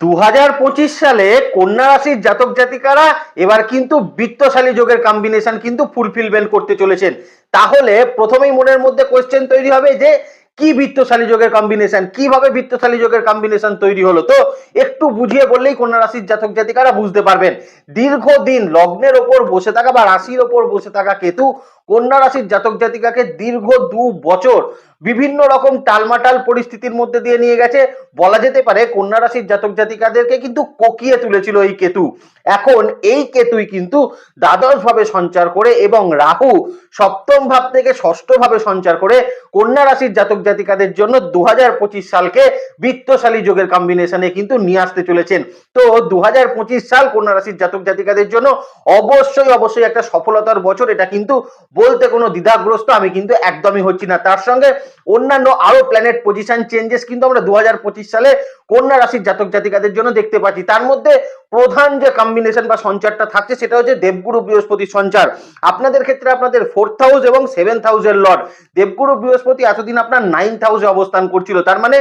দু হাজার পঁচিশ সালে কন্যা রাশির জাতক জাতিকারা এবার কিন্তু বৃত্তশালী যোগের কম্বিনেশন কিন্তু ফুলফিলমেন্ট করতে চলেছেন। তাহলে প্রথমেই মনের মধ্যে কোশ্চেন তৈরি হবে যে, কি বৃত্তশালী যোগের কম্বিনেশন কীভাবে বৃত্তশালী যোগের কম্বিনেশন তৈরি হলো? তো একটু বুঝিয়ে বললেই কন্যা রাশির জাতক জাতিকারা বুঝতে পারবেন। দীর্ঘদিন লগ্নের ওপর বসে থাকা বা রাশির ওপর বসে থাকা কেতু কন্যা রাশির জাতক জাতিকাকে দীর্ঘ দু বছর বিভিন্ন রকম টালমাটাল পরিস্থিতির মধ্যে দিয়ে নিয়ে গেছে। বলা যেতে পারে কন্যা রাশির জাতক জাতিকাদেরকে কিন্তু কোকিয়ে তুলেছিল এই কেতু। এখন এই কেতুই কিন্তু দ্বাদশ ভাবে সঞ্চার করে এবং রাহু সপ্তম ভাব থেকে ষষ্ঠ ভাবে সঞ্চার করে কন্যা রাশির জাতক জাতিকাদের জন্য দু হাজার পঁচিশ সালকে বৃত্তশালী যোগের কম্বিনেশনে কিন্তু নিয়ে আসতে চলেছেন। তো দু হাজার পঁচিশ সাল কন্যা রাশির জাতক জাতিকাদের জন্য অবশ্যই অবশ্যই একটা সফলতার বছর। এটা কিন্তু বলতে কোনো দ্বিধাগ্রস্ত আমি কিন্তু একদমই হচ্ছি না। তার সঙ্গে অন্যান্য আরও প্ল্যানেট পজিশন চেঞ্জেস কিন্তু আমরা দুহাজার পঁচিশ সালে কন্যা রাশির জাতক জাতিকাদের জন্য দেখতে পাচ্ছি। তার মধ্যে প্রধান যে কম্বিনেশন বা সঞ্চারটা থাকছে সেটা হচ্ছে দেবগুরু বৃহস্পতি সঞ্চার। আপনাদের ক্ষেত্রে আপনাদের ফোর্থ হাউস এবং সেভেন্থ হাউসের লর্ড দেবগুরু বৃহস্পতি এতদিন আপনার নাইন্থ হাউসে অবস্থান করছিল। তার মানে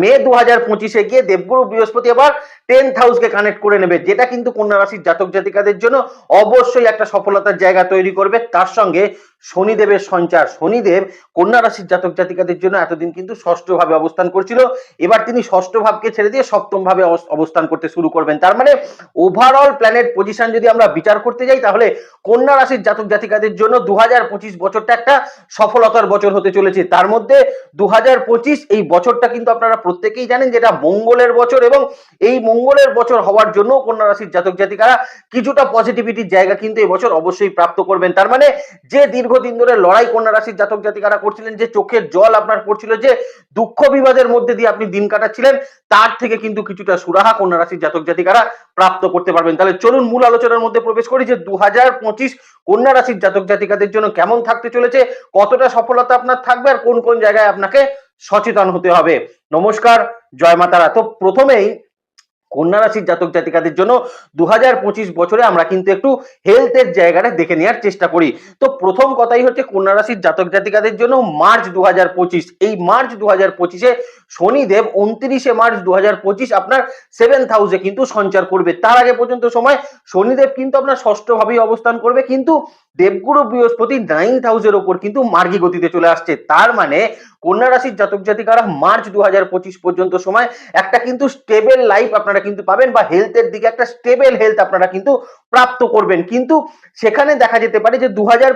মে দু হাজার পঁচিশে গিয়ে দেবগুরু বৃহস্পতি আবার টেন্থ হাউসকে কানেক্ট করে নেবে, যেটা কিন্তু কন্যা রাশির জাতক জাতিকাদের জন্য অবশ্যই একটা সফলতার জায়গা তৈরি করবে। তার সঙ্গে শনিদেবের সঞ্চার, শনিদেব কন্যা রাশির জাতক জাতিকাদের জন্য এতদিন কিন্তু ষষ্ঠ ভাবে অবস্থান করছিল। এবার তিনি ষষ্ঠ ভাবকে ছেড়ে দিয়ে সপ্তম ভাবে অবস- অবস্থান করতে শুরু করবেন। তার মানে ওভারঅল প্ল্যানেট পজিশন যদি আমরা বিচার করতে যাই, তাহলে কন্যা রাশির জাতক জাতিকাদের জন্য দু হাজার পঁচিশ বছরটা একটা সফলতার বছর হতে চলেছে। তার মধ্যে দু হাজার পঁচিশ এই বছরটা কিন্তু আপনারা প্রত্যেকেই জানেন যেটা মঙ্গলের বছর এবং এই মঙ্গলের বছর হওয়ার জন্য কন্যা রাশির জাতক জাতিকারা কিছুটা পজিটিভিটির জায়গা কিন্তু এবছর অবশ্যই প্রাপ্ত করবেন। তার মানে যে দীর্ঘদিন ধরে লড়াই কন্যা রাশির জাতক জাতিকারা করছিলেন, যে চোখের জল আপনার পড়ছিল, যে দুঃখ বিবাদের মধ্যে দিয়ে আপনি দিন কাটাচ্ছিলেন, তার থেকে কিন্তু কিছুটা সুরাহা কন্যা রাশির জাতক জাতিকারা প্রাপ্ত করতে পারবেন। তাহলে চলুন মূল আলোচনার মধ্যে প্রবেশ করি যে দু হাজার পঁচিশ কন্যা রাশির জাতক জাতিকাদের জন্য কেমন থাকতে চলেছে, কতটা সফলতা আপনার থাকবে আর কোন কোন জায়গায় আপনাকে সচেতন হতে হবে। নমস্কার, জয় মাতারা। তো প্রথমেই কন্যা রাশির জাতক জাতিকাদের জন্য দুহাজার পঁচিশ বছরে আমরা কিন্তু একটু হেলথের জায়গাটা দেখে নেওয়ার চেষ্টা করি। তো প্রথম কথাই হচ্ছে কন্যা রাশির জাতক জাতিকাদের জন্য মার্চ দু হাজার পঁচিশ। এই মার্চ দু হাজার পঁচিশে শনিদেব উনত্রিশে মার্চ দু হাজার পঁচিশ আপনার সেভেন্থ হাউসে কিন্তু সঞ্চার করবে। তার আগে পর্যন্ত সময় শনিদেব কিন্তু আপনার ষষ্ঠভাবেই অবস্থান করবে, কিন্তু দেবগুরু বৃহস্পতি নাইন্থ হাউসের ওপর কিন্তু মার্গী গতিতে চলে আসছে। তার মানে কন্যা রাশির জাতক জাতিকারা মার্চ দু হাজার পঁচিশ পর্যন্ত সময় একটা কিন্তু স্টেবেল লাইফ আপনারা কিন্তু পাবেন বা হেলথের দিকে একটা স্টেবেল হেলথ আপনারা কিন্তু প্রাপ্ত করবেন। কিন্তু সেখানে দেখা যেতে পারে যে দু হাজার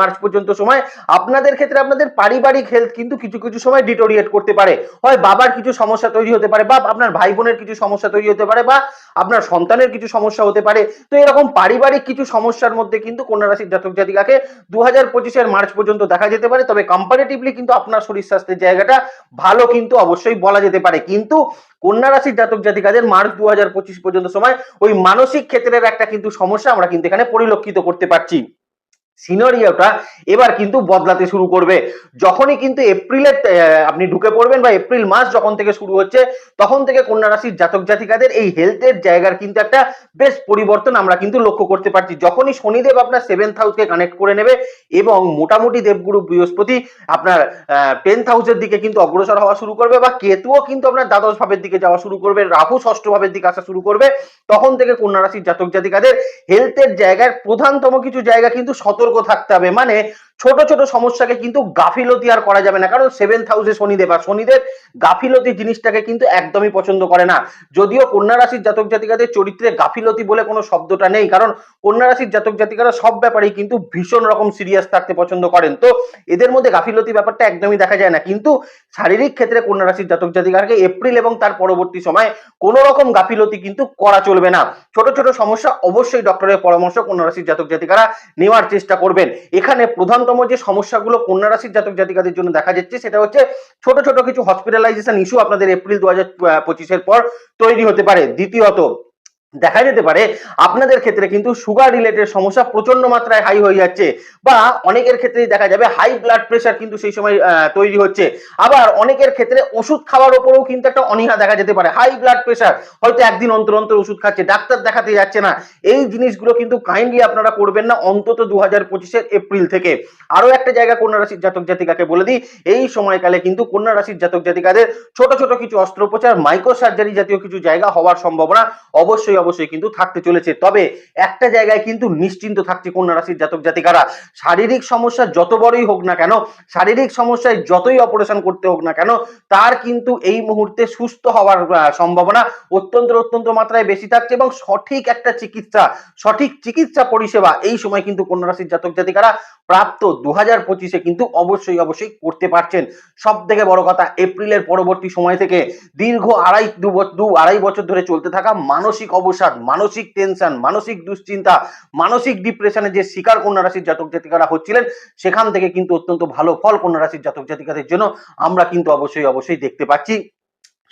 মার্চ পর্যন্ত সময় আপনাদের ক্ষেত্রে আপনাদের পারিবারিক হেলথ কিন্তু কিছু কিছু সময় ডিটোরিয়েট করতে পারে। হয় বাবার কিছু সমস্যা তৈরি হতে পারে বা আপনার ভাই বোনের কিছু সমস্যা তৈরি হতে পারে বা আপনার সন্তানের কিছু সমস্যা হতে পারে। তো এরকম পারিবারিক কিছু সমস্যার মধ্যে কিন্তু কন্যা রাশির জাতক জাতিকাকে দু হাজার পঁচিশের মার্চ পর্যন্ত দেখা যেতে পারে। তবে কম্পারেটিভলি কিন্তু আপনার শরীর স্বাস্থ্যের জায়গাটা ভালো কিন্তু অবশ্যই বলা যেতে পারে। কিন্তু কন্যা রাশির জাতক জাতিকাদের মার্চ দু হাজার পঁচিশ পর্যন্ত সময় ওই মানসিক ক্ষেত্রের একটা কিন্তু সমস্যা আমরা কিন্তু এখানে পরিলক্ষিত করতে পারছি। সিনারিওটা এবার কিন্তু বদলাতে শুরু করবে। যখনই কিন্তু এপ্রিলের আপনি ঢুকে পড়বেন বা এপ্রিল মাস যখন থেকে শুরু হচ্ছে, তখন থেকে কন্যা রাশির জাতক জাতিকাদের এই হেলথের জায়গার কিন্তু একটা বেশ পরিবর্তন আমরা কিন্তু লক্ষ্য করতে পারছি। যখনই শনিদেব আপনার সেভেন্থ হাউসকে কানেক্ট করে নেবে এবং মোটামুটি দেবগুরু বৃহস্পতি আপনার টেন্থ হাউসের দিকে কিন্তু অগ্রসর হওয়া শুরু করবে বা কেতুও কিন্তু আপনার দ্বাদশ ভাবের দিকে যাওয়া শুরু করবে, রাহু ষষ্ঠ ভাবের দিকে আসা শুরু করবে, তখন থেকে কন্যা রাশির জাতক জাতিকাদের হেলথের জায়গার প্রধানতম কিছু জায়গা কিন্তু সতর্ক থাকতে হবে। মানে ছোট ছোট সমস্যাকে কিন্তু গাফিলতি আর করা যাবে না। কারণ সেভেন্থ হাউসে শনিদেব, আর শনিদেব গাফিলতি জিনিসটাকে কিন্তু একদমই পছন্দ করে না। যদিও কন্যা রাশির জাতক জাতিকাদের চরিত্রে গাফিলতি বলে কোনো শব্দটা নেই, কারণ কন্যা রাশির জাতক জাতিকারা সব ব্যাপারেই কিন্তু ভীষণ রকম সিরিয়াস থাকতে পছন্দ করেন। তো এদের মধ্যে গাফিলতি ব্যাপারটা একদমই দেখা যায় না। কিন্তু শারীরিক ক্ষেত্রে কন্যা রাশির জাতক জাতিকাকে এপ্রিল এবং তার পরবর্তী সময় কোনো রকম গাফিলতি কিন্তু করা চলবে না। ছোট ছোট সমস্যা অবশ্যই ডক্টরের পরামর্শ কন্যা রাশির জাতক জাতিকারা নেওয়ার চেষ্টা করবেন। এখানে প্রধানতম যে সমস্যাগুলো কন্যা রাশির জাতক জাতিকাদের জন্য দেখা যাচ্ছে, সেটা হচ্ছে ছোট ছোট কিছু হসপিটালাইজেশন ইস্যু আপনাদের এপ্রিল দু হাজার পঁচিশের পর তৈরি হতে পারে। দ্বিতীয়ত দেখা যেতে পারে আপনাদের ক্ষেত্রে কিন্তু সুগার রিলেটেড সমস্যা প্রচণ্ড মাত্রায় হাই হয়ে যাচ্ছে বা অনেকের ক্ষেত্রেই দেখা যাবে হাই ব্লাড প্রেশার কিন্তু সেই সময় তৈরি হচ্ছে। আবার অনেকের ক্ষেত্রে ওষুধ খাওয়ার ওপরেও কিন্তু একটা অনীহা দেখা যেতে পারে। হাই ব্লাড প্রেশার হয়তো একদিন অন্তর অন্তর ওষুধ খাচ্ছে, ডাক্তার দেখাতে যাচ্ছে না। এই জিনিসগুলো কিন্তু কাইন্ডলি আপনারা করবেন না অন্তত দু হাজার পঁচিশের এপ্রিল থেকে। আরও একটা জায়গা কন্যা রাশির জাতক জাতিকাকে বলে দিই, এই সময়কালে কিন্তু কন্যা রাশির জাতক জাতিকাদের ছোট ছোট কিছু অস্ত্রোপচার মাইক্রো সার্জারি জাতীয় কিছু জায়গা হওয়ার সম্ভাবনা অবশ্যই অবশ্যই কিন্তু থাকতে চলেছে। তবে একটা জায়গায় কিন্তু নিশ্চিন্ত থাকছে কন্যা রাশির জাতক জাতিকারা। শারীরিক সমস্যা যত বড়ই হোক না কেন, শারীরিক সমস্যায় যতই অপারেশন করতে হোক না কেন, তার কিন্তু এই মুহূর্তে সুস্থ হওয়ার সম্ভাবনা অত্যন্ত অত্যন্ত মাত্রায় বেশি থাকছে এবং সঠিক একটা চিকিৎসা, সঠিক চিকিৎসা পরিষেবা এই সময় কিন্তু কন্যা রাশির জাতক জাতিকারা প্রাপ্ত দু হাজার পঁচিশে কিন্তু অবশ্যই অবশ্যই করতে পারছেন। সব থেকে বড় কথা, এপ্রিলের পরবর্তী সময় থেকে দীর্ঘ আড়াই, দু আড়াই বছর ধরে চলতে থাকা মানসিক অবসাদ মানসিক টেনশন মানসিক দুশ্চিন্তা, মানসিক ডিপ্রেশনে যে শিকার কন্যা রাশির জাতক জাতিকারা হচ্ছিলেন, সেখান থেকে কিন্তু অত্যন্ত ভালো ফল কন্যা রাশির জাতক জাতিকাদের জন্য আমরা কিন্তু অবশ্যই অবশ্যই দেখতে পাচ্ছি।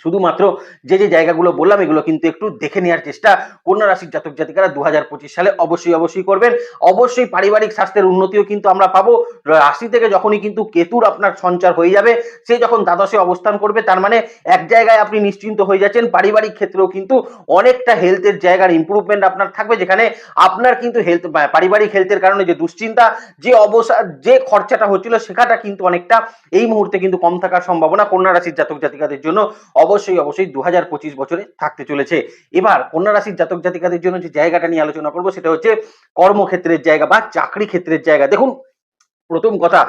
শুধুমাত্র যে যে জায়গাগুলো বললাম, এগুলো কিন্তু একটু দেখে নেওয়ার চেষ্টা কন্যা রাশির জাতক জাতিকারা দু হাজার পঁচিশ সালে অবশ্যই অবশ্যই করবেন। অবশ্যই পারিবারিক স্বাস্থ্যের উন্নতিও কিন্তু আমরা পাবো। রাশি থেকে যখনই কিন্তু কেতুর আপনার সঞ্চার হয়ে যাবে, সে যখন দ্বাদশে অবস্থান করবে, তার মানে এক জায়গায় আপনি নিশ্চিন্ত হয়ে যাচ্ছেন। পারিবারিক ক্ষেত্রেও কিন্তু অনেকটা হেলথের জায়গার ইম্প্রুভমেন্ট আপনার থাকবে, যেখানে আপনার কিন্তু হেলথ পারিবারিক হেলথের কারণে যে দুশ্চিন্তা, যে অবসা, যে খরচাটা হচ্ছিল সেখানটা কিন্তু অনেকটা এই মুহূর্তে কিন্তু কম থাকার সম্ভাবনা কন্যা রাশির জাতক জাতিকাদের জন্য অবশ্যই অবশ্যই দু পঁচিশ বছরে থাকতে চলেছে। এবার কন্যা রাশির জাতক জাতিকাদের জন্য যে জায়গাটা নিয়ে আলোচনা করব, সেটা হচ্ছে কর্মক্ষেত্রের জায়গা বা চাকরি ক্ষেত্রের জায়গা। দেখুন, প্রথম কথা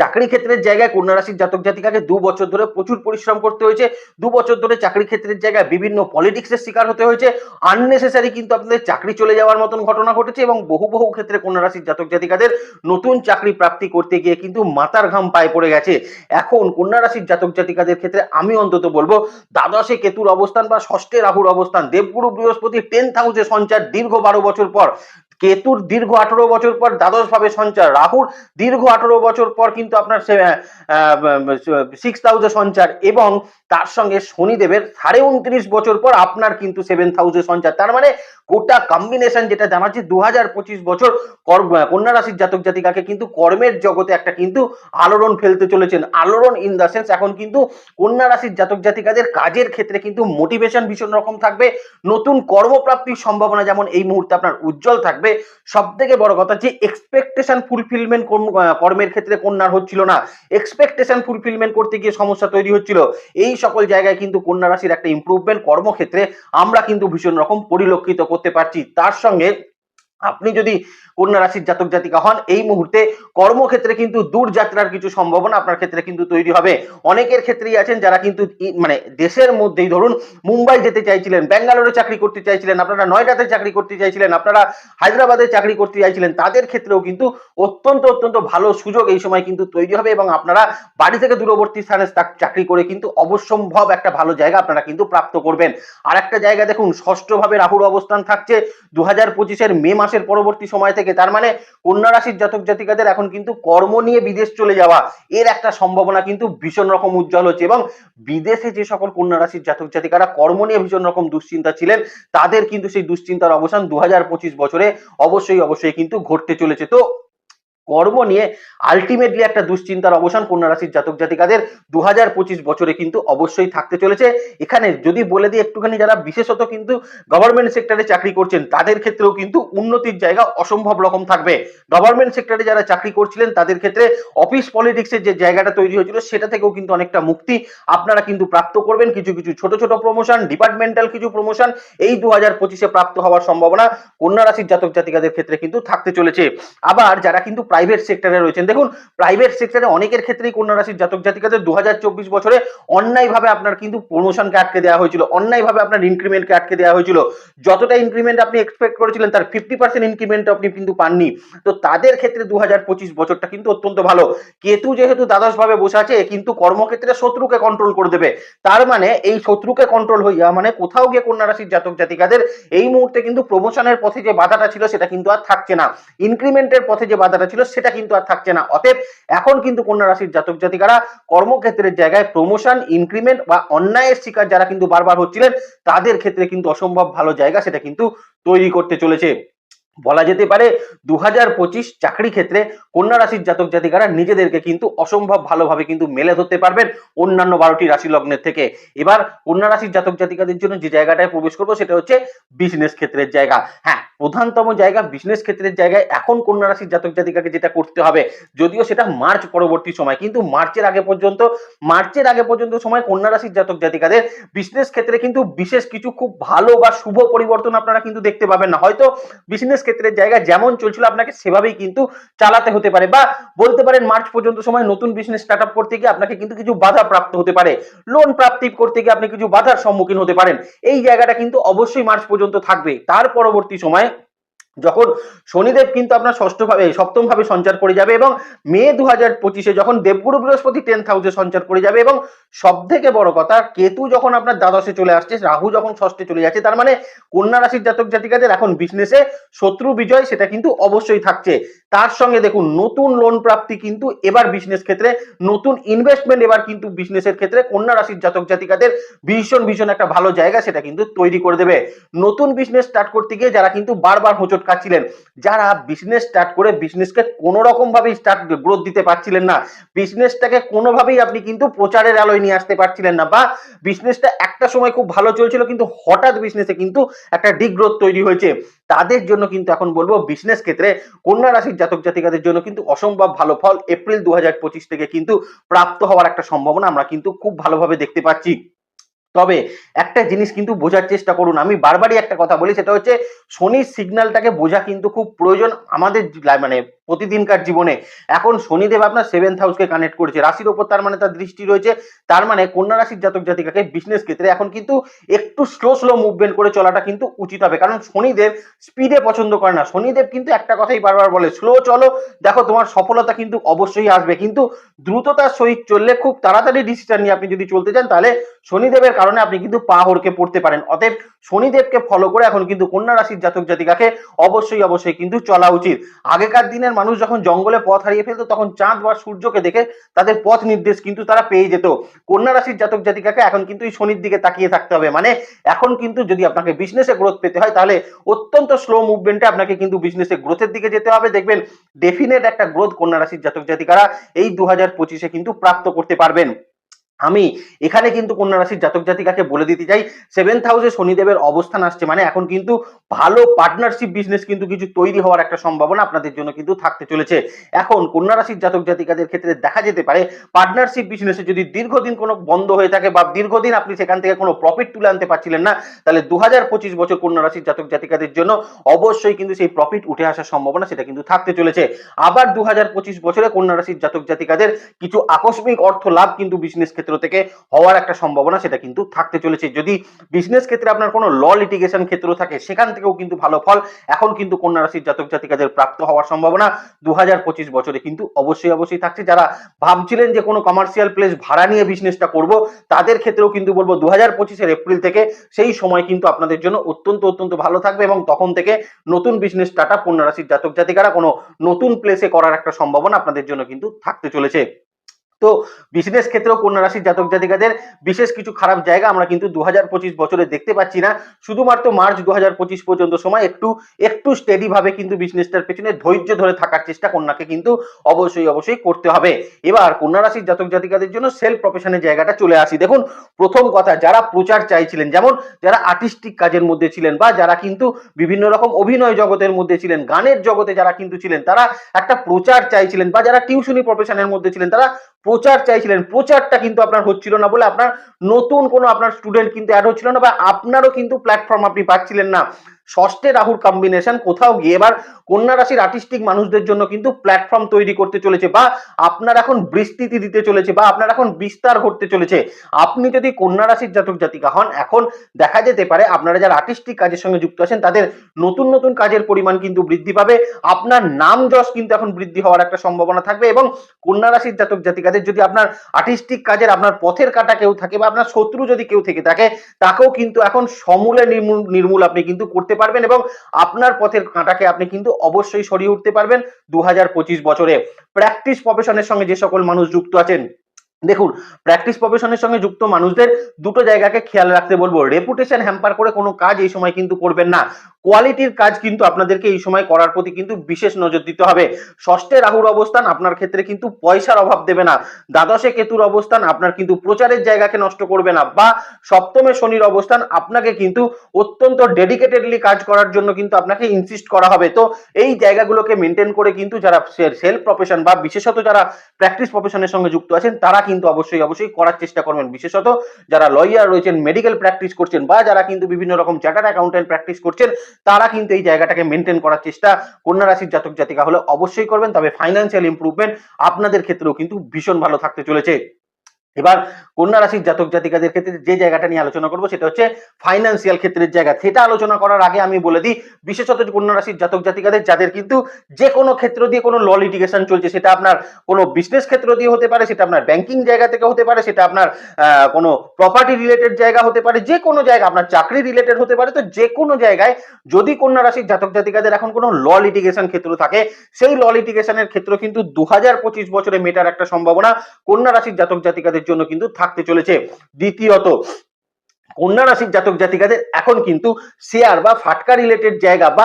চাকরি ক্ষেত্রের জায়গায় কন্যা রাশির জাতক জাতিকাকে দু বছর ধরে প্রচুর পরিশ্রম করতে হয়েছে। দু বছর ধরে চাকরি ক্ষেত্রের জায়গায় বিভিন্ন পলিটিক্সের শিকার হতে হয়েছে। আননেসেসারি কিন্তু আপনাদের চাকরি চলে যাওয়ার মতন ঘটনা ঘটেছে এবং বহু বহু ক্ষেত্রে কন্যা রাশির জাতক জাতিকাদের নতুন চাকরি প্রাপ্তি করতে গিয়ে কিন্তু মাথার ঘাম পায়ে পড়ে গেছে। এখন কন্যা রাশির জাতক জাতিকাদের ক্ষেত্রে আমি অন্তত বলব, দ্বাদশে কেতুর অবস্থান বা ষষ্ঠে রাহুর অবস্থান, দেবগুরু বৃহস্পতি টেন্থ হাউসে সঞ্চার দীর্ঘ বারো বছর পর। কেতুর দীর্ঘ আঠারো বছর পর দ্বাদশ ভাবে সঞ্চার। রাহুর দীর্ঘ আঠারো বছর পর কিন্তু আপনার সিক্স হাউসে সঞ্চার এবং তার সঙ্গে শনিদেবের সাড়ে উনত্রিশ বছর পর আপনার কিন্তু সেভেন্থ হাউসে সঞ্চার। তার মানে গোটা কম্বিনেশন যেটা জানাচ্ছি দু হাজার পঁচিশ বছর কন্যা রাশির জাতক জাতিকাকে কিন্তু কর্মের জগতে একটা কিন্তু আলোড়ন ফেলতে চলেছেন। আলোড়ন ইন দ্য সেন্স এখন কিন্তু কন্যা রাশির জাতক জাতিকাদের কাজের ক্ষেত্রে কিন্তু মোটিভেশন ভীষণ রকম থাকবে। নতুন কর্মপ্রাপ্তির সম্ভাবনা যেমন এই মুহূর্তে আপনার উজ্জ্বল থাকবে সব থেকে বড় কথা যে এক্সপেকটেশন ফুলফিলমেন্ট কোন কর্মের ক্ষেত্রে কন্যার হচ্ছিল না। এক্সপেকটেশন ফুলফিলমেন্ট করতে গিয়ে সমস্যা তৈরি হচ্ছিল। এই সকল জায়গায় কিন্তু কন্যা রাশির একটা ইম্প্রুভমেন্ট কর্মক্ষেত্রে আমরা কিন্তু ভীষণ রকম পরিলক্ষিত করতে পারছি। তার সঙ্গে আপনি যদি কন্যা রাশির জাতক জাতিকা হন, এই মুহূর্তে কর্মক্ষেত্রে কিন্তু দূর যাত্রার কিছু সম্ভাবনা আপনার ক্ষেত্রে কিন্তু তৈরি হবে। অনেকের ক্ষেত্রেই আছেন যারা কিন্তু মানে দেশের মধ্যেই ধরুন, মুম্বাই যেতে চাইছিলেন, ব্যাঙ্গালোরে চাকরি করতে চাইছিলেন, আপনারা নয়ডাতে চাকরি করতে চাইছিলেন, আপনারা হায়দ্রাবাদে চাকরি করতে চাইছিলেন, তাদের ক্ষেত্রেও কিন্তু অত্যন্ত অত্যন্ত ভালো সুযোগ এই সময় কিন্তু তৈরি হবে এবং আপনারা বাড়ি থেকে দূরবর্তী স্থানে চাকরি করে কিন্তু অবশ্যম্ভব একটা ভালো জায়গা আপনারা কিন্তু প্রাপ্ত করবেন। আর একটা জায়গা দেখুন, ষষ্ঠভাবে রাহুর অবস্থান থাকছে। দু হাজার পঁচিশের মে মাসের পরবর্তী সময় থেকে, তার মানে কন্যা রাশির জাতক জাতিকাদের এখন কিন্তু কর্ম নিয়ে বিদেশ চলে যাওয়া, এর একটা সম্ভাবনা কিন্তু ভীষণ রকম উজ্জ্বল হচ্ছে এবং বিদেশে যে সকল কন্যা রাশির জাতক জাতিকারা কর্ম নিয়ে ভীষণ রকম দুশ্চিন্তা ছিলেন, তাদের কিন্তু সেই দুশ্চিন্তার অবসান দু হাজার পঁচিশ বছরে অবশ্যই অবশ্যই কিন্তু ঘটতে চলেছে। তো কর্ম নিয়ে আলটিমেটলি একটা দুশ্চিন্তার অবসান কন্যা রাশির জাতক জাতিকাদের দু হাজার পঁচিশ বছরে কিন্তু অবশ্যই থাকতে চলেছে। এখানে যদি বলে দিই একটুখানি যারা বিশেষত কিন্তু গভর্নমেন্ট সেক্টরে চাকরি করছেন, তাদের ক্ষেত্রেও কিন্তু উন্নতির জায়গা অসম্ভব রকম থাকবে। গভর্নমেন্ট সেক্টরে যারা চাকরি করছিলেন, তাদের ক্ষেত্রে অফিস পলিটিক্সের যে জায়গাটা তৈরি হয়েছিল, সেটা থেকেও কিন্তু অনেকটা মুক্তি আপনারা কিন্তু প্রাপ্ত করবেন। কিছু কিছু ছোট ছোট প্রমোশন ডিপার্টমেন্টাল কিছু প্রমোশন এই দু হাজার পঁচিশে প্রাপ্ত হওয়ার সম্ভাবনা কন্যা রাশির জাতক জাতিকাদের ক্ষেত্রে কিন্তু থাকতে চলেছে। আবার যারা কিন্তু প্রাইভেট সেক্টরে রয়েছেন। দেখুন প্রাইভেট সেক্টরে অনেকের ক্ষেত্রেই কন্যা রাশির জাতক জাতিকাদের দু হাজার চব্বিশ বছরে অন্যায়ভাবে আপনার কিন্তু প্রমোশনকে আটকে দেওয়া হয়েছিল, অন্যায়ভাবে আপনার ইনক্রিমেন্টকে আটকে দেওয়া হয়েছিল। যতটা ইনক্রিমেন্ট আপনি এক্সপেক্ট করেছিলেন, তার ফিফটি পার্সেন্ট ইনক্রিমেন্ট আপনি কিন্তু পাননি। তো তাদের ক্ষেত্রে দু হাজার পঁচিশ বছরটা কিন্তু অত্যন্ত ভালো। কেতু যেহেতু দ্বাদশ ভাবে বসে আছে কিন্তু কর্মক্ষেত্রে শত্রুকে কন্ট্রোল করে দেবে। তার মানে এই শত্রুকে কন্ট্রোল হইয়া মানে কোথাও গিয়ে কন্যা রাশির জাতক জাতিকাদের এই মুহূর্তে কিন্তু প্রমোশনের পথে যে বাধাটা ছিল, সেটা কিন্তু আর থাকছে না। ইনক্রিমেন্টের পথে যে বাধাটা ছিল সেটা কিন্তু আর থাকছে না। অতএব এখন কিন্তু কন্যা রাশির জাতক জাতিকারা কর্মক্ষেত্রের জায়গায় প্রমোশন ইনক্রিমেন্ট বা অন্যায়ের শিকার যারা কিন্তু বারবার হচ্ছিলেন, তাদের ক্ষেত্রে কিন্তু অসম্ভব ভালো জায়গা সেটা কিন্তু তৈরি করতে চলেছে। বলা যেতে পারে দু হাজার পঁচিশ চাকরি ক্ষেত্রে কন্যা রাশির জাতক জাতিকারা নিজেদেরকে কিন্তু অসম্ভব ভালোভাবে কিন্তু মেলে ধরতে পারবেন অন্যান্য বারোটি রাশি লগ্নের থেকে। এবার কন্যা রাশির জাতক জাতিকাদের জন্য যে জায়গাটায় প্রবেশ করব সেটা হচ্ছে বিজনেস ক্ষেত্রের জায়গা। হ্যাঁ প্রধানতম জায়গা বিজনেস ক্ষেত্রের জায়গায় এখন কন্যা রাশির জাতক জাতিকাকে যেটা করতে হবে, যদিও সেটা মার্চ পরবর্তী সময়, কিন্তু মার্চের আগে পর্যন্ত, মার্চের আগে পর্যন্ত সময় কন্যা রাশির জাতক জাতিকাদের বিজনেস ক্ষেত্রে কিন্তু বিশেষ কিছু খুব ভালো বা শুভ পরিবর্তন আপনারা কিন্তু দেখতে পাবেন না। হয়তো বিজনেস ক্ষেত্রের জায়গা যেমন চলছিল, আপনাকে সেভাবেই কিন্তু চালাতে হতে পারে বা বলতে পারেন মার্চ পর্যন্ত সময় নতুন বিজনেস স্টার্ট আপ করতে গিয়ে আপনাকে কিন্তু কিছু বাধা প্রাপ্ত হতে পারে। লোন প্রাপ্তি করতে গিয়ে আপনি কিছু বাধার সম্মুখীন হতে পারেন। এই জায়গাটা কিন্তু অবশ্যই মার্চ পর্যন্ত থাকবে। তার পরবর্তী সময়ে যখন শনিদেব কিন্তু আপনার ষষ্ঠ ভাবে সপ্তম ভাবে সঞ্চার করে যাবে এবং মে দু হাজার পঁচিশে যখন দেবগুরু বৃহস্পতি টেন্থ হাউসে সঞ্চার করে যাবে এবং সব থেকে বড় কথা, কেতু যখন আপনার দ্বাদশে চলে আসছে, রাহু যখন ষষ্ঠে চলে যাচ্ছে, তার মানে কন্যা রাশির জাতক জাতিকাদের এখন বিজনেসে শত্রু বিজয় সেটা কিন্তু অবশ্যই থাকছে। তার সঙ্গে দেখুন, নতুন লোন প্রাপ্তি কিন্তু এবার বিজনেস ক্ষেত্রে, নতুন ইনভেস্টমেন্ট এবার কিন্তু বিজনেসের ক্ষেত্রে কন্যা রাশির জাতক জাতিকাদের ভীষণ ভীষণ একটা ভালো জায়গা সেটা কিন্তু তৈরি করে দেবে। নতুন বিজনেস স্টার্ট করতে গিয়ে যারা কিন্তু বারবার হোঁচট খাচ্ছিলেন যারা বিজনেস স্টার্ট করে বিজনেসকে কোনো রকম ভাবেই স্টার্ট গ্রোথ দিতে পারছিলেন না। বিজনেসটাকে কোনোভাবেই আপনি কিন্তু প্রচারের আলোয় নিয়ে আসতে পারছিলেন না বা বিজনেসটা একটা সময় খুব ভালো চলছিল কিন্তু হঠাৎ বিজনেসে কিন্তু একটা ডিগ্রোথ তৈরি হয়েছে। তাদের জন্য কিন্তু এখন বলব বিজনেস ক্ষেত্রে কন্যা রাশির জাতক জাতিকাদের জন্য কিন্তু অসম্ভব ভালো ফল। এপ্রিল দু হাজার পঁচিশ থেকে কিন্তু প্রাপ্ত হওয়ার একটা সম্ভাবনা আমরা কিন্তু খুব ভালোভাবে দেখতে পাচ্ছি। তবে একটা জিনিস কিন্তু বোঝার চেষ্টা করুন, আমি বারবারই একটা কথা বলি, সেটা হচ্ছে শনির সিগন্যালটাকে বোঝা কিন্তু খুব প্রয়োজন আমাদের মানে প্রতিদিনকার জীবনে। এখন শনিদেব আপনার সেভেন্থ হাউসকে কানেক্ট করেছে। রাশির ওপর তার মানে তার দৃষ্টি রয়েছে। তার মানে কন্যা রাশির জাতক জাতিকাকে বিজনেস ক্ষেত্রে এখন কিন্তু একটু স্লো স্লো মুভমেন্ট করে চলাটা কিন্তু উচিত হবে। কারণ শনিদেব স্পিডে পছন্দ করে না। শনিদেব কিন্তু একটা কথাই বারবার বলে স্লো চলো। দেখো তোমার সফলতা কিন্তু অবশ্যই আসবে। কিন্তু দ্রুততার সহিত চললে খুব তাড়াতাড়ি ডিসিশন নিয়ে আপনি যদি চলতে চান, তাহলে শনিদেবের কারণে আপনি কিন্তু পা হরকে পড়তে পারেন। অতএব শনিদেবকে ফলো করে এখন কিন্তু কন্যা রাশির জাতক জাতিকাকে অবশ্যই অবশ্যই কিন্তু চলা উচিত। আগেকার দিনের মানুষ যখন জঙ্গলে পথ হারিয়ে ফেলতো, তখন চাঁদ বা সূর্যকে দেখে তাদের পথ নির্দেশ কিন্তু তারা পেয়ে যেত। কন্যা রাশির জাতক জাতিকাকে এখন কিন্তু এই শনির দিকে তাকিয়ে থাকতে হবে। মানে এখন কিন্তু যদি আপনাকে বিজনেসে গ্রোথ পেতে হয়, তাহলে অত্যন্ত স্লো মুভমেন্টে আপনাকে কিন্তু বিজনেসে গ্রোথের দিকে যেতে হবে। দেখবেন ডেফিনেট একটা গ্রোথ কন্যা রাশির জাতক জাতিকারা এই দু হাজার পঁচিশে কিন্তু প্রাপ্ত করতে পারবেন। আমি এখানে কিন্তু কন্যা রাশির জাতক জাতিকাকে বলে দিতে চাই। সেভেন্থ হাউসে শনিদেবের অবস্থান আসছে মানে এখন কিন্তু ভালো পার্টনারশিপ বিজনেস কিন্তু কিছু তৈরি হওয়ার একটা সম্ভাবনা আপনাদের জন্য কিন্তু থাকতে চলেছে। এখন কন্যা রাশির জাতক জাতিকাদের ক্ষেত্রে দেখা যেতে পারে পার্টনারশিপ বিজনেসে যদি দীর্ঘদিন কোনো বন্ধ হয়ে থাকে বা দীর্ঘদিন আপনি সেখান থেকে কোনো প্রফিট তুলে আনতে পারছিলেন না, তাহলে দু হাজার পঁচিশ বছর কন্যা রাশির জাতক জাতিকাদের জন্য অবশ্যই কিন্তু সেই প্রফিট উঠে আসার সম্ভাবনা সেটা কিন্তু থাকতে চলেছে। আবার দু হাজার পঁচিশ বছরে কন্যা রাশির জাতক জাতিকাদের কিছু আকস্মিক অর্থ লাভ কিন্তু বিজনেস ক্ষেত্র থেকে হওয়ার একটা সম্ভাবনা সেটা কিন্তু থাকতে চলেছে। যদি বিজনেস ক্ষেত্রে আপনার কোনো ল লিটিগেশন ক্ষেত্র থাকে, সেখান থেকেও কিন্তু ভালো ফল। এখন কিন্তু কন্যা রাশির জাতক জাতিকাদের প্রাপ্ত হওয়ার সম্ভাবনা দু বছরে কিন্তু অবশ্যই অবশ্যই থাকছে। যারা ভাবছিলেন যে কোনো কমার্শিয়াল প্লেস ভাড়া নিয়ে বিজনেসটা করব, তাদের ক্ষেত্রেও কিন্তু বলব দু হাজার এপ্রিল থেকে সেই সময় কিন্তু আপনাদের জন্য অত্যন্ত অত্যন্ত ভালো থাকবে এবং তখন থেকে নতুন বিজনেস আপ কন্যা রাশির জাতক জাতিকারা কোনো নতুন প্লেসে করার একটা সম্ভাবনা আপনাদের জন্য কিন্তু থাকতে চলেছে। তো বিজনেস ক্ষেত্রেও কন্যা রাশির জাতক জাতিকাদের বিশেষ কিছু খারাপ জায়গা আমরা কিন্তু দু হাজার পঁচিশ বছরে দেখতে পাচ্ছি না। শুধুমাত্র মার্চ দু হাজার পঁচিশ পর্যন্ত সময় একটু একটু স্টেডি ভাবে কিন্তু বিজনেসটার পেছনে ধৈর্য ধরে থাকার চেষ্টা কন্যাকে কিন্তু অবশ্যই অবশ্যই করতে হবে। এবার কন্যা রাশির জাতক জাতিকাদের জন্য সেলফ প্রফেশনের জায়গাটা চলে আসি। দেখুন, প্রথম কথা, যারা প্রচার চাইছিলেন, যেমন যারা আর্টিস্টিক কাজের মধ্যে ছিলেন বা যারা কিন্তু বিভিন্ন রকম অভিনয় জগতের মধ্যে ছিলেন, গানের জগতে যারা কিন্তু ছিলেন, তারা একটা প্রচার চাইছিলেন বা যারা টিউশনি প্রফেশনের মধ্যে ছিলেন, তারা প্রচার চাইছিলেন। প্রচারটা কিন্তু আপনার হচ্ছিল না বলে আপনার নতুন কোনো আপনার স্টুডেন্ট কিন্তু অ্যাড হচ্ছিল না বা আপনারও কিন্তু প্ল্যাটফর্ম আপনি পাচ্ছিলেন না। ষষ্ঠে রাহুর কম্বিনেশন কোথাও গিয়ে এবার কন্যা রাশির আর্টিস্টিক মানুষদের জন্য কিন্তু প্ল্যাটফর্ম তৈরি করতে চলেছে বা আপনার এখন বিস্তৃতি দিতে চলেছে বা আপনার এখন বিস্তার ঘটতে চলেছে। আপনি যদি কন্যা রাশির জাতক জাতিকা হন, এখন দেখা যেতে পারে আপনারা যারা আর্টিস্টিক কাজের সঙ্গে যুক্ত আছেন, তাদের নতুন নতুন কাজের পরিমাণ কিন্তু বৃদ্ধি পাবে। আপনার নাম যশ কিন্তু এখন বৃদ্ধি হওয়ার একটা সম্ভাবনা থাকবে এবং কন্যা রাশির জাতক জাতিকাদের যদি আপনার আর্টিস্টিক কাজের, আপনার পথের কাটা কেউ থাকে বা আপনার শত্রু যদি কেউ থেকে থাকে, তাকেও কিন্তু এখন সমূলে নির্মূল নির্মূল আপনি কিন্তু করতে করতে পারবেন এবং আপনার পথের কাঁটাকে আপনি কিন্তু অবশ্যই সরিয়ে উঠতে পারবেন দু বছরে। প্র্যাকটিস প্রফেশনের সঙ্গে যে সকল মানুষ যুক্ত আছেন, দেখুন প্র্যাকটিস প্রফেশনের সঙ্গে যুক্ত মানুষদের দুটো জায়গাকে খেয়াল রাখতে বলব। রেপুটেশন হ্যাম্পার করে কোনো কাজ এই সময় কিন্তু করবেন না। কোয়ালিটির কাজ কিন্তু আপনাদেরকে এই সময় করার প্রতি কিন্তু বিশেষ নজর দিতে হবে। ষষ্ঠে রাহুর অবস্থান আপনার ক্ষেত্রে কিন্তু পয়সার অভাব দেবে না। দ্বাদশে কেতুর অবস্থান আপনার কিন্তু প্রচারের জায়গাকে নষ্ট করবে না বা সপ্তমে শনির অবস্থান আপনাকে কিন্তু অত্যন্ত ডেডিকেটেডলি কাজ করার জন্য কিন্তু আপনাকে ইনসিস্ট করা হবে। তো এই জায়গাগুলোকে মেনটেন করে কিন্তু যারা সেলফ প্রফেশন বা বিশেষত যারা প্র্যাকটিস প্রফেশনের সঙ্গে যুক্ত আছেন, তারা কিন্তু অবশ্যই অবশ্যই করার চেষ্টা করবেন। বিশেষত যারা লয়ার রয়েছেন মেডিকেল প্র্যাকটিস করছেন বা যারা কিন্তু বিভিন্ন রকম চার্টার অ্যাকাউন্টেন্ট প্র্যাকটিস করছেন তারা কিন্তু এই জায়গাটাকে মেনটেন করার চেষ্টা কন্যা রাশির জাতক জাতিকা হলে অবশ্যই করবেন। তবে ফাইন্যান্সিয়াল ইম্প্রুভমেন্ট আপনাদের ক্ষেত্রেও কিন্তু ভীষণ ভালো থাকতে চলেছে। এবার কন্যা রাশির জাতক জাতিকাদের ক্ষেত্রে যে জায়গাটা নিয়ে আলোচনা করব সেটা হচ্ছে ফাইন্যান্সিয়াল ক্ষেত্রের জায়গা। সেটা আলোচনা করার আগে আমি বলে দিই, বিশেষত কন্যা রাশির জাতক জাতিকাদের, যাদের কিন্তু যে কোনো ক্ষেত্র দিয়ে কোনো ল লিটিগেশন চলছে, সেটা আপনার কোনো বিজনেস ক্ষেত্র দিয়ে হতে পারে, সেটা আপনার ব্যাংকিং জায়গা থেকে হতে পারে, সেটা আপনার কোনো প্রপার্টি রিলেটেড জায়গা হতে পারে যে কোনো জায়গা, আপনার চাকরি রিলেটেড হতে পারে, তো যে কোনো জায়গায় যদি কন্যা রাশির জাতক জাতিকাদের এখন কোনো ল লিটিগেশন ক্ষেত্র থাকে, সেই ল লিটিগেশনের ক্ষেত্র কিন্তু দু বছরে মেটার একটা সম্ভাবনা কন্যা রাশির জাতক জাতিকাদের জন্য কিন্তু থাকতে চলেছে। দ্বিতীয়ত কন্যা রাশির জাতক জাতিকাদের এখন কিন্তু শেয়ার বা ফাটকা রিলেটেড জায়গা বা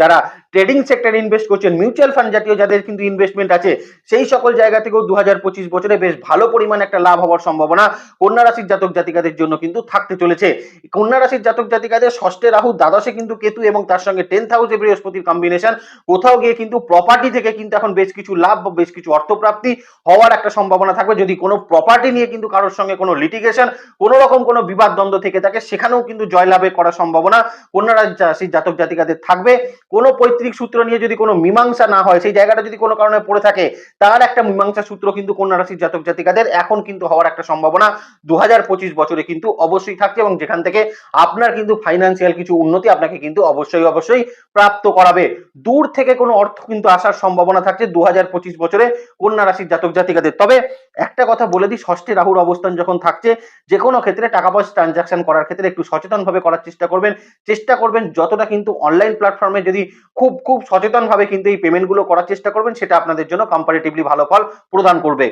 যারা ট্রেডিং সেক্টরে ইনভেস্ট করছেন মিউচুয়াল ফান্ড জাতীয় যাদের কিন্তু ইনভেস্টমেন্ট আছে, সেই সকল জায়গা থেকেও দু হাজার পঁচিশ বছরে বেশ ভালো পরিমাণ একটা লাভ হওয়ার সম্ভাবনা কন্যা রাশির জাতক জাতিকাদের জন্য কিন্তু থাকতে চলেছে। কন্যা রাশির জাতক জাতিকাদের ষষ্ঠে রাহু দ্বাদশে কিন্তু কেতু এবং তার সঙ্গে টেন্থ হাউসে বৃহস্পতির কম্বিনেশন কোথাও গিয়ে কিন্তু প্রপার্টি থেকে কিন্তু এখন বেশ কিছু লাভ বা বেশ কিছু অর্থপ্রাপ্তি হওয়ার একটা সম্ভাবনা থাকবে। যদি কোনো প্রপার্টি নিয়ে কিন্তু কারোর সঙ্গে কোনো লিটিগেশন কোনো রকম কোনো বিবাদ দ্বন্দ্ব থাকে সেখানেও কিন্তু জয়লাভে করার সম্ভাবনা কন্যা রাশির জাতক জাতিকাদের থাকবে। কোনো পৈতৃক সূত্র নিয়ে যদি কোনো মীমাংসা না হয়, সেই জায়গাটা যদি কোনো কারণে পড়ে থাকে, তার একটা মীমাংসা সূত্র কিন্তু কন্যা জাতক জাতিকাদের এখন কিন্তু হওয়ার একটা সম্ভাবনা দু হাজার পঁচিশ বছরে কিন্তু অবশ্যই থাকছে এবং যেখান থেকে আপনার কিন্তু ফাইন্যান্সিয়াল কিছু উন্নতি আপনাকে কিন্তু অবশ্যই অবশ্যই প্রাপ্ত করাবে। দূর থেকে কোনো অর্থ কিন্তু আসার সম্ভাবনা থাকছে দু হাজার পঁচিশ বছরে কন্যা রাশির জাতক জাতিকাদের। তবে একটা কথা বলে দিই, ষষ্ঠী রাহুর অবস্থান যখন থাকছে যে কোনো ক্ষেত্রে টাকা পয়সা ট্রানজাকশন করার ক্ষেত্রে একটু সচেতনভাবে করার চেষ্টা করবেন। চেষ্টা করবেন যতটা কিন্তু অনলাইন প্ল্যাটফর্মে যদি খুব খুব সচেতনভাবে কিন্তু এই পেমেন্টগুলো করার চেষ্টা করবেন, সেটা আপনাদের জন্য কম্পারেটিভলি ভালো ফল প্রদান করবে।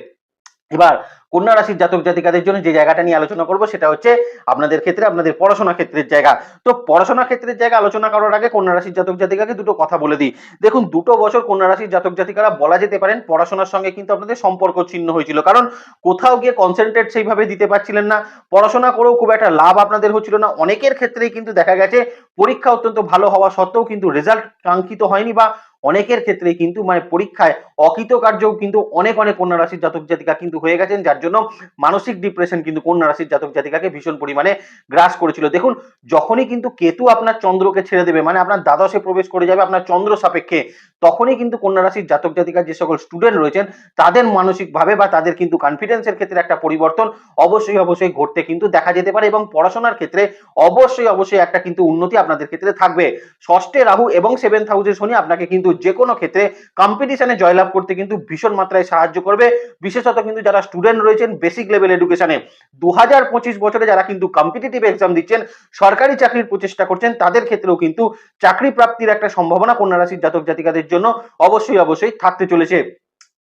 এবার কন্যা রাশির জাতক জাতিকাদের জন্য যে জায়গাটা নিয়ে আলোচনা করব সেটা হচ্ছে আপনাদের ক্ষেত্রে আপনাদের পড়াশোনা ক্ষেত্রের জায়গা। তো পড়াশোনা ক্ষেত্রের জায়গা আলোচনা করার আগে কন্যা রাশির জাতক জাতিকাকে দুটো কথা বলে দিই। দেখুন, দুটো বছর কন্যা রাশির জাতক জাতিকারা বলা যেতে পারেন পড়াশোনার সঙ্গে কিন্তু আপনাদের সম্পর্ক ছিন্ন হয়েছিল। কারণ কোথাও গিয়ে কনসেন্ট্রেট সেইভাবে দিতে পারছিলেন না। পড়াশোনা করেও খুব একটা লাভ আপনাদের হচ্ছিল না। অনেকের ক্ষেত্রেই কিন্তু দেখা গেছে পরীক্ষা অত্যন্ত ভালো হওয়া সত্ত্বেও কিন্তু রেজাল্ট কাঙ্ক্ষিত হয়নি বা অনেকের ক্ষেত্রে কিন্তু মানে পরীক্ষায় অকৃতকার্যও কিন্তু অনেক অনেক কন্যা রাশির জাতক জাতিকা কিন্তু হয়ে গেছেন, যার জন্য মানসিক ডিপ্রেশন কিন্তু কন্যা রাশির জাতক জাতিকাকে ভীষণ পরিমাণে গ্রাস করেছিল। দেখুন, যখনই কিন্তু কেতু আপনার চন্দ্রকে ছেড়ে দেবে মানে আপনার দ্বাদশে প্রবেশ করে যাবে, আপনার চন্দ্র সাপেক্ষে, তখনই কিন্তু কন্যা রাশির জাতক জাতিকা যে সকল স্টুডেন্ট রয়েছেন, তাদের মানসিকভাবে বা তাদের কিন্তু কনফিডেন্সের ক্ষেত্রে একটা পরিবর্তন অবশ্যই অবশ্যই ঘটতে কিন্তু দেখা যেতে পারে এবং পড়াশোনার ক্ষেত্রে অবশ্যই অবশ্যই একটা কিন্তু উন্নতি আপনাদের ক্ষেত্রে থাকবে। ষষ্ঠে রাহু এবং সেভেন্থ হাউসে শনি আপনাকে কিন্তু যে কোনো ক্ষেত্রে কম্পিটিশনে জয়লাভ করতে কিন্তু ভীষণ মাত্রায় সাহায্য করবে। বিশেষত কিন্তু যারা স্টুডেন্ট রয়েছেন বেসিক লেভেল এডুকেশনে দু পঁচিশ বছরে যারা কিন্তু কম্পিটিটিভ এক্সাম দিচ্ছেন, সরকারি চাকরির প্রচেষ্টা করছেন, তাদের ক্ষেত্রেও কিন্তু চাকরি প্রাপ্তির একটা সম্ভাবনা কন্যা রাশির জাতক জাতিকাদের জন্য অবশ্যই অবশ্যই থাকতে চলেছে।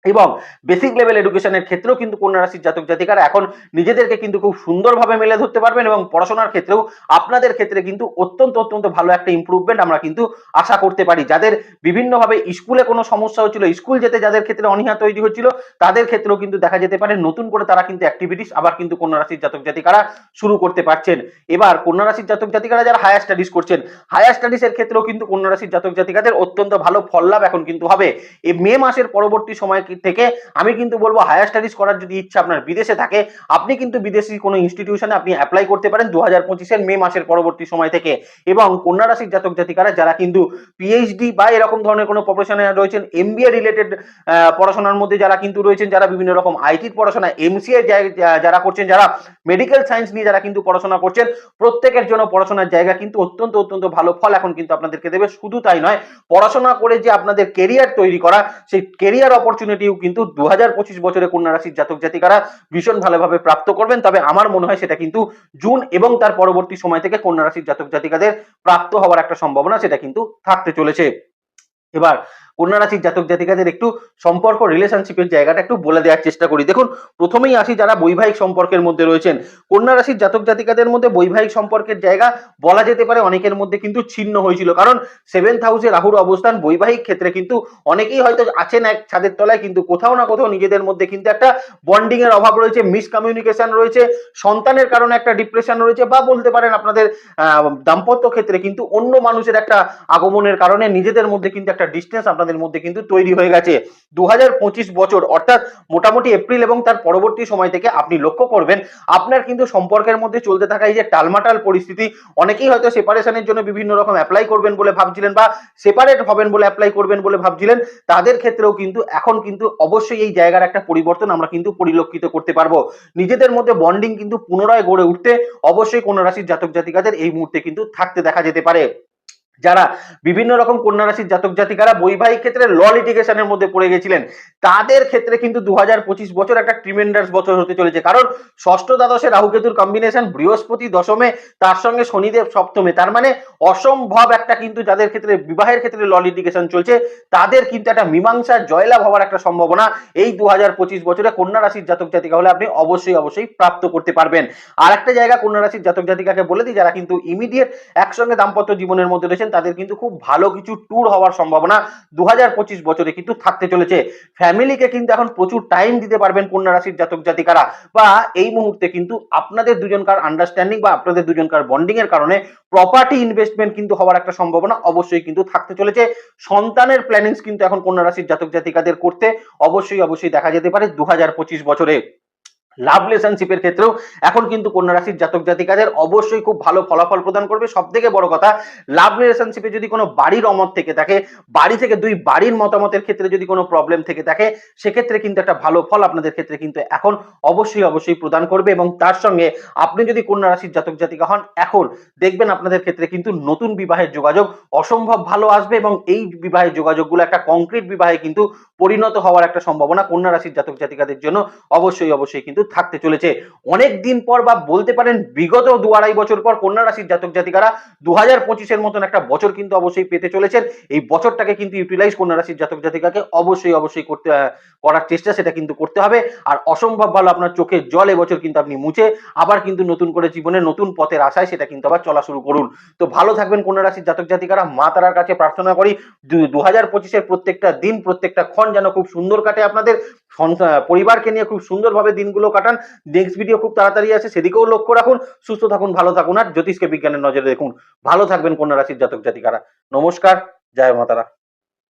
এবং বেসিক লেভেল এডুকেশনের ক্ষেত্রেও কিন্তু কন্যা রাশির জাতক জাতিকারা এখন নিজেদেরকে কিন্তু খুব সুন্দরভাবে মেলে ধরতে পারবেন এবং পড়াশোনার ক্ষেত্রেও আপনাদের ক্ষেত্রে কিন্তু অত্যন্ত অত্যন্ত ভালো একটা ইম্প্রুভমেন্ট আমরা কিন্তু আশা করতে পারি। যাদের বিভিন্নভাবে স্কুলে কোনো সমস্যা হচ্ছিল স্কুল যেতে যাদের ক্ষেত্রে অনীহা তৈরি হচ্ছিল, তাদের ক্ষেত্রেও কিন্তু দেখা যেতে পারে, নতুন করে তারা কিন্তু অ্যাক্টিভিটিস আবার কিন্তু কন্যা রাশির জাতক জাতিকারা শুরু করতে পারছেন। এবার কন্যা রাশির জাতক জাতিকারা যারা হায়ার স্টাডিজ করছেন হায়ার স্টাডিজের ক্ষেত্রেও কিন্তু কন্যা রাশির জাতক জাতিকাদের অত্যন্ত ভালো ফল লাভ এখন কিন্তু হবে। এই মে মাসের পরবর্তী সময় থেকে আমি কিন্তু বলব হায়ার স্টাডিজ করার যদি ইচ্ছা আপনার বিদেশে থাকে, আপনি কিন্তু বিদেশি কোনো ইনস্টিটিউশনে আপনি অ্যাপ্লাই করতে পারেন দু হাজার মে মাসের পরবর্তী সময় থেকে। এবং কন্যা রাশির জাতক জাতিকারা যারা কিন্তু পিএইচডি বা এরকম ধরনের কোনো প্রফেশনে রয়েছেন এমবিএ রিলেটেড পড়াশোনার মধ্যে যারা কিন্তু রয়েছেন, যারা বিভিন্ন রকম আইটির পড়াশোনা এমসিএ যারা করছেন, যারা মেডিকেল সায়েন্স নিয়ে যারা কিন্তু পড়াশোনা করছেন, প্রত্যেকের জন্য পড়াশোনার জায়গা কিন্তু অত্যন্ত অত্যন্ত ভালো ফল এখন কিন্তু আপনাদেরকে দেবে। শুধু তাই নয়, পড়াশোনা করে যে আপনাদের কেরিয়ার তৈরি করা, সেই কেরিয়ার অপরচুনিটি সেটিও কিন্তু দু পঁচিশ বছরে কন্যা রাশির জাতক জাতিকারা ভীষণ ভালোভাবে প্রাপ্ত করবেন, তবে আমার মনে হয় সেটা কিন্তু জুন এবং তার পরবর্তী সময় থেকে কন্যা রাশির জাতক জাতিকাদের প্রাপ্ত হওয়ার একটা সম্ভাবনা, সেটা কিন্তু থাকতে চলেছে। এবার কন্যা রাশির জাতক জাতিকাদের একটু সম্পর্ক রিলেশনশিপের জায়গাটা একটু বলে দেওয়ার চেষ্টা করি। দেখুন, প্রথমেই আসি যারা বৈবাহিক সম্পর্কের মধ্যে রয়েছেন। কন্যা রাশির জাতক জাতিকাদের মধ্যে বৈবাহিক সম্পর্কের জায়গা বলা যেতে পারে, অনেকের মধ্যে কিন্তু ছিন্ন হয়েছিল। কারণ সেভেন্থ হাউসে রাহুর অবস্থান বৈবাহিক ক্ষেত্রে কিন্তু অনেকেই হয়তো আছেন এক ছাদের তলায়, কিন্তু কোথাও না কোথাও নিজেদের মধ্যে কিন্তু একটা বন্ডিং এর অভাব রয়েছে মিসকমিউনিকেশন রয়েছে, সন্তানের কারণে একটা ডিপ্রেশন রয়েছে, বা বলতে পারেন আপনাদের দাম্পত্য ক্ষেত্রে কিন্তু অন্য মানুষের একটা আগমনের কারণে নিজেদের মধ্যে কিন্তু একটা ডিস্টেন্স আপনাদের মধ্যে কিন্তু তৈরি হয়ে গেছে। দু বছর, অর্থাৎ মোটামুটি এপ্রিল এবং তার পরবর্তী সময় থেকে আপনি লক্ষ্য করবেন, আপনার কিন্তু সম্পর্কের মধ্যে চলতে থাকা এই যে টালমাটাল পরিস্থিতি, অনেকেই হয়তো সেপারেশনের জন্য বিভিন্ন রকম অ্যাপ্লাই করবেন বলে ভাবছিলেন বা সেপারেট হবেন বলে অ্যাপ্লাই করবেন বলে ভাবছিলেন। তাদের ক্ষেত্রেও কিন্তু এখন কিন্তু অবশ্যই এই জায়গার একটা পরিবর্তন আমরা কিন্তু পরিলক্ষিত করতে পারব। নিজেদের মধ্যে বন্ডিং কিন্তু পুনরায় গড়ে উঠতে অবশ্যই কোন রাশির জাতক জাতিকাদের এই মুহূর্তে কিন্তু থাকতে দেখা যেতে পারে। যারা বিভিন্ন রকম কন্যা রাশির জাতক জাতিকারা বৈবাহিক ক্ষেত্রে ল লিটিগেশনের মধ্যে পড়ে গেছিলেন। তাদের ক্ষেত্রে কিন্তু দু হাজার পঁচিশ বছর একটা ট্রিমেন্ডাস বছর হতে চলেছে। কারণ ষষ্ঠ দ্বাদশে রাহুকেতুর কম্বিনেশন বৃহস্পতি দশমে, তার সঙ্গে শনিদেব সপ্তমে। তার মানে অসম্ভব একটা কিন্তু যাদের ক্ষেত্রে, বিবাহের ক্ষেত্রে ল লিটিগেশন চলছে, তাদের কিন্তু একটা মীমাংসা জয়লাভ হওয়ার একটা সম্ভাবনা এই দু বছরে কন্যা রাশির জাতক জাতিকা হলে আপনি অবশ্যই অবশ্যই প্রাপ্ত করতে পারবেন। আর একটা জায়গা কন্যা রাশির জাতক জাতিকাকে বলে দিই, যারা কিন্তু ইমিডিয়েট একসঙ্গে দাম্পত্য জীবনের মধ্যে রয়েছেন, তাদের কিন্তু খুব ভালো কিছু ট্যুর হওয়ার সম্ভাবনা দু হাজার পঁচিশ বছরে কিন্তু থাকতে চলেছে। ফ্যামিলিকে কিন্তু এখন প্রচুর টাইম দিতে পারবেন কন্যা রাশির জাতক জাতিকারা। বা এই মুহূর্তে কিন্তু আপনাদের দুজনকার আন্ডারস্ট্যান্ডিং বা আপনাদের দুজনকার বন্ডিং এর কারণে প্রপার্টি ইনভেস্টমেন্ট কিন্তু হওয়ার একটা সম্ভাবনা অবশ্যই কিন্তু থাকতে চলেছে। সন্তানের প্ল্যানিংস কিন্তু এখন কন্যা রাশির জাতক জাতিকাদের করতে অবশ্যই অবশ্যই দেখা যেতে পারে দু হাজার পঁচিশ বছরে। লাভ রিলেশনশিপের ক্ষেত্রেও এখন কিন্তু কন্যা রাশির জাতক জাতিকাদের অবশ্যই খুব ভালো ফলাফল প্রদান করবে। সব থেকে বড় কথা লাভ রিলেশনশিপে যদি কোনো বাড়ির অমত থেকে থাকে, বাড়ি থেকে দুই বাড়ির মতামতের ক্ষেত্রে যদি কোনো প্রবলেম থেকে থাকে, সেক্ষেত্রে কিন্তু একটা ভালো ফল আপনাদের ক্ষেত্রে কিন্তু এখন অবশ্যই অবশ্যই প্রদান করবে এবং তার সঙ্গে আপনি যদি কন্যা রাশির জাতক জাতিকা হন, এখন দেখবেন আপনাদের ক্ষেত্রে কিন্তু নতুন বিবাহের যোগাযোগ অসম্ভব ভালো আসবে এবং এই বিবাহের যোগাযোগগুলো একটা কংক্রিট বিবাহে কিন্তু পরিণত হওয়ার একটা সম্ভাবনা কন্যা রাশির জাতক জাতিকাদের জন্য অবশ্যই অবশ্যই কিন্তু থাকতে চলেছে। অনেক দিন পর বা বলতে পারেন বিগত দু আড়াই বছর পর কন্যা রাশির জাতক জাতিকারা দু হাজার পঁচিশের মতন একটা বছর কিন্তু অবশ্যই পেতে চলেছেন। এই বছরটাকে কিন্তু ইউটিলাইজ কন্যা রাশির জাতক জাতিকাকে অবশ্যই অবশ্যই করতে করার চেষ্টা সেটা কিন্তু করতে হবে। আর অসম্ভব ভালো আপনার চোখের জল এবছর কিন্তু আপনি মুছে আবার কিন্তু নতুন করে জীবনে নতুন পথের আশায় সেটা কিন্তু আবার চলা শুরু করুন। তো ভালো থাকবেন কন্যা রাশির জাতক জাতিকারা। মা তারার কাছে প্রার্থনা করি, দু হাজার পঁচিশের প্রত্যেকটা দিন, প্রত্যেকটা ক্ষণ যেন খুব সুন্দর কাটে আপনাদের। পরিবারকে নিয়ে খুব সুন্দরভাবে দিনগুলো কাটান। নেক্সট ভিডিও খুব তাড়াতাড়ি আছে সেদিকেও লক্ষ্য রাখুন, সুস্থ থাকুন, ভালো থাকুন, আর জ্যোতিষকে, বিজ্ঞানের নজরে দেখুন। ভালো থাকবেন, কন্যা রাশির জাতক জাতিকারা নমস্কার, জয় মাতারা।